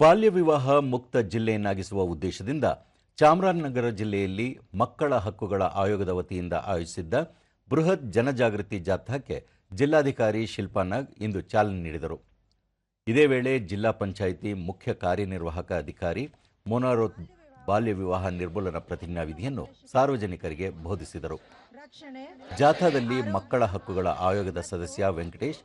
ಬಾಲ್ಯ ವಿವಾಹ ಮುಕ್ತ ಜಿಲ್ಲೆಯನ್ನಾಗಿಸುವ ಉದ್ದೇಶದಿಂದ ಚಾಮರಾಜನಗರ ಜಿಲ್ಲೆಯಲ್ಲಿ ಮಕ್ಕಳ ಹಕ್ಕುಗಳ ಆಯೋಗದ ವತಿಯಿಂದ ಆಯೋಜಿಸಿದ್ದ ಬೃಹತ್ ಜನಜಾಗೃತಿ ಜಾಥಾಕ್ಕೆ ಜಿಲ್ಲಾಧಿಕಾರಿ ಶಿಲ್ಪಾ ನಾಗ್ ಇಂದು ಚಾಲನೆ ನೀಡಿದರು. ಇದೇ ವೇಳೆ ಜಿಲ್ಲಾ ಪಂಚಾಯಿತಿ ಮುಖ್ಯ ಕಾರ್ಯನಿರ್ವಾಹಕ ಅಧಿಕಾರಿ ಮೊನಾರೋತ್ ಬಾಲ್ಯ ವಿವಾಹ ನಿರ್ಮೂಲನ ಪ್ರತಿಜ್ಞಾವಿಧಿಯನ್ನು ಸಾರ್ವಜನಿಕರಿಗೆ ಬೋಧಿಸಿದರು. ಜಾಥಾದಲ್ಲಿ ಮಕ್ಕಳ ಹಕ್ಕುಗಳ ಆಯೋಗದ ಸದಸ್ಯ ವೆಂಕಟೇಶ್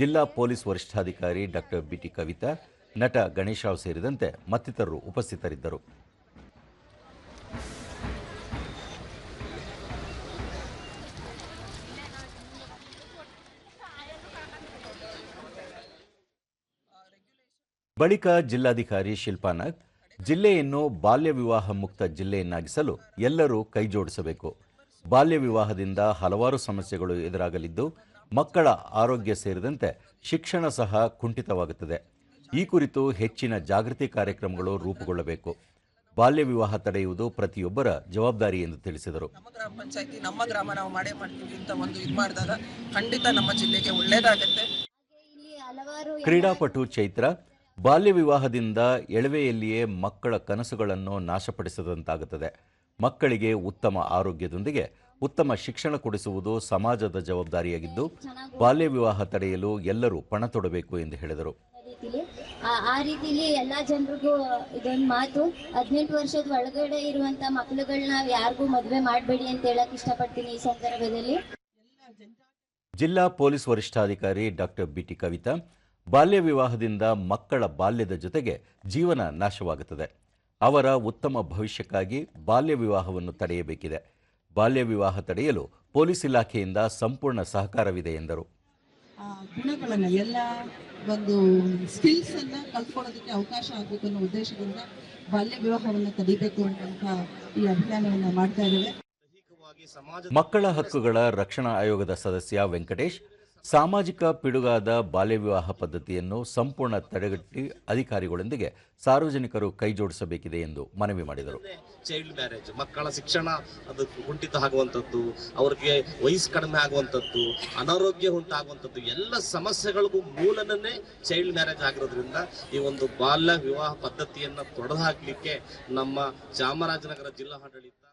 ಜಿಲ್ಲಾ ಪೊಲೀಸ್ ವರಿಷ್ಠಾಧಿಕಾರಿ ಡಾಕ್ಟರ್ ಬಿಟಿ ಕವಿತಾ ನಟ ಗಣೇಶರಾವ್ ಸೇರಿದಂತೆ ಮತ್ತಿತರರು ಉಪಸ್ಥಿತರಿದ್ದರು. ಬಳಿಕ ಜಿಲ್ಲಾಧಿಕಾರಿ ಶಿಲ್ಪಾ ನಾಗ್ ಜಿಲ್ಲೆಯನ್ನು ಬಾಲ್ಯ ವಿವಾಹ ಮುಕ್ತ ಜಿಲ್ಲೆಯನ್ನಾಗಿಸಲು ಎಲ್ಲರೂ ಕೈಜೋಡಿಸಬೇಕು. ಬಾಲ್ಯ ವಿವಾಹದಿಂದ ಹಲವಾರು ಸಮಸ್ಯೆಗಳು ಎದುರಾಗಲಿದ್ದು, ಮಕ್ಕಳ ಆರೋಗ್ಯ ಸೇರಿದಂತೆ ಶಿಕ್ಷಣ ಸಹ ಕುಂಠಿತವಾಗುತ್ತದೆ. ಈ ಕುರಿತು ಹೆಚ್ಚಿನ ಜಾಗೃತಿ ಕಾರ್ಯಕ್ರಮಗಳು ರೂಪುಗೊಳ್ಳಬೇಕು. ಬಾಲ್ಯ ವಿವಾಹ ತಡೆಯುವುದು ಪ್ರತಿಯೊಬ್ಬರ ಜವಾಬ್ದಾರಿ ಎಂದು ತಿಳಿಸಿದರು. ನಮ್ಮ ಗ್ರಾಮ ಪಂಚಾಯತಿ ನಮ್ಮ ಗ್ರಾಮ ನಾವು ಮಾಡೇ ಮಾಡ್ತೀವಿ ಅಂತ ಒಂದು ಇದು ಮಾಡಿದಾಗ ಖಂಡಿತ ನಮ್ಮ ಜಿಲ್ಲೆಗೆ ಒಳ್ಳೇದಾಗುತ್ತೆ. ಕ್ರೀಡಾಪಟು ಚೈತ್ರ ಬಾಲ್ಯ ವಿವಾಹದಿಂದ ಎಳವೆಯಲ್ಲಿಯೇ ಮಕ್ಕಳ ಕನಸುಗಳನ್ನು ನಾಶಪಡಿಸದಂತಾಗುತ್ತದೆ. ಮಕ್ಕಳಿಗೆ ಉತ್ತಮ ಆರೋಗ್ಯದೊಂದಿಗೆ ಉತ್ತಮ ಶಿಕ್ಷಣ ಕೊಡಿಸುವುದು ಸಮಾಜದ ಜವಾಬ್ದಾರಿಯಾಗಿದ್ದು ಬಾಲ್ಯ ವಿವಾಹ ತಡೆಯಲು ಎಲ್ಲರೂ ಪಣ ತೊಡಬೇಕು ಎಂದು ಹೇಳಿದರು. ಆ- ಆ ರೀತಿಲಿ ಎಲ್ಲಾ ಜನರಿಗೂ ಇದೊಂದು ಮಾತು. ಹದಿನೆಂಟು ವರ್ಷದ ಒಳಗಡೆ ಇರುವಂತ ಮಕ್ಕಳುಗಳನ್ನ ಯಾರಿಗೂ ಮದುವೆ ಮಾಡಬೇಡಿ ಅಂತ ಹೇಳಕ್ ಇಷ್ಟಪಡ್ತೀನಿ ಈ ಸಂದರ್ಭದಲ್ಲಿ. ಜಿಲ್ಲಾ ಪೊಲೀಸ್ ವರಿಷ್ಠಾಧಿಕಾರಿ ಡಾಕ್ಟರ್ ಬಿಟಿ ಕವಿತಾ ಬಾಲ್ಯ ವಿವಾಹದಿಂದ ಮಕ್ಕಳ ಬಾಲ್ಯದ ಜೊತೆಗೆ ಜೀವನ ನಾಶವಾಗುತ್ತದೆ. ಅವರ ಉತ್ತಮ ಭವಿಷ್ಯಕ್ಕಾಗಿ ಬಾಲ್ಯ ವಿವಾಹವನ್ನು ತಡೆಯಬೇಕಿದೆ. ಬಾಲ್ಯ ವಿವಾಹ ತಡೆಯಲು ಪೊಲೀಸ್ ಇಲಾಖೆಯಿಂದ ಸಂಪೂರ್ಣ ಸಹಕಾರವಿದೆ ಎಂದರು. ಗುಣಗಳನ್ನು ಎಲ್ಲ ಒಂದು ಸ್ಕಿಲ್ಸ್ ಅನ್ನ ಕಲ್ತ್ಕೊಳ್ಳೋದಕ್ಕೆ ಅವಕಾಶ ಆಗಬೇಕು ಅನ್ನೋ ಉದ್ದೇಶದಿಂದ ಬಾಲ್ಯ ವಿವಾಹವನ್ನು ತಡಿಬೇಕು ಅಂತ ಈ ಅಭಿಯಾನವನ್ನ ಮಾಡ್ತಾ ಇದ್ದೇವೆ. ಮಕ್ಕಳ ಹಕ್ಕುಗಳ ರಕ್ಷಣಾ ಆಯೋಗದ ಸದಸ್ಯ ವೆಂಕಟೇಶ್ ಸಾಮಾಜಿಕ ಪಿಡುಗಾದ ಬಾಲ್ಯ ವಿವಾಹ ಪದ್ಧತಿಯನ್ನು ಸಂಪೂರ್ಣ ತಡೆಗಟ್ಟಿ ಅಧಿಕಾರಿಗಳೊಂದಿಗೆ ಸಾರ್ವಜನಿಕರು ಕೈಜೋಡಿಸಬೇಕಿದೆ ಎಂದು ಮನವಿ ಮಾಡಿದರು. ಚೈಲ್ಡ್ ಮ್ಯಾರೇಜ್ ಮಕ್ಕಳ ಶಿಕ್ಷಣ, ಅದು ಕುಂಠಿತ ಆಗುವಂಥದ್ದು ಅವ್ರಿಗೆ ವಯಸ್ಸು ಕಡಿಮೆ ಆಗುವಂಥದ್ದು, ಅನಾರೋಗ್ಯ ಉಂಟಾಗುವಂಥದ್ದು, ಎಲ್ಲ ಸಮಸ್ಯೆಗಳಿಗೂ ಮೂಲನೇ ಚೈಲ್ಡ್ ಮ್ಯಾರೇಜ್ ಆಗಿರೋದ್ರಿಂದ ಈ ಒಂದು ಬಾಲ್ಯ ವಿವಾಹ ಪದ್ಧತಿಯನ್ನು ತೊಡೆದು ಹಾಕಲಿಕ್ಕೆ ನಮ್ಮ ಚಾಮರಾಜನಗರ ಜಿಲ್ಲಾ ಆಡಳಿತ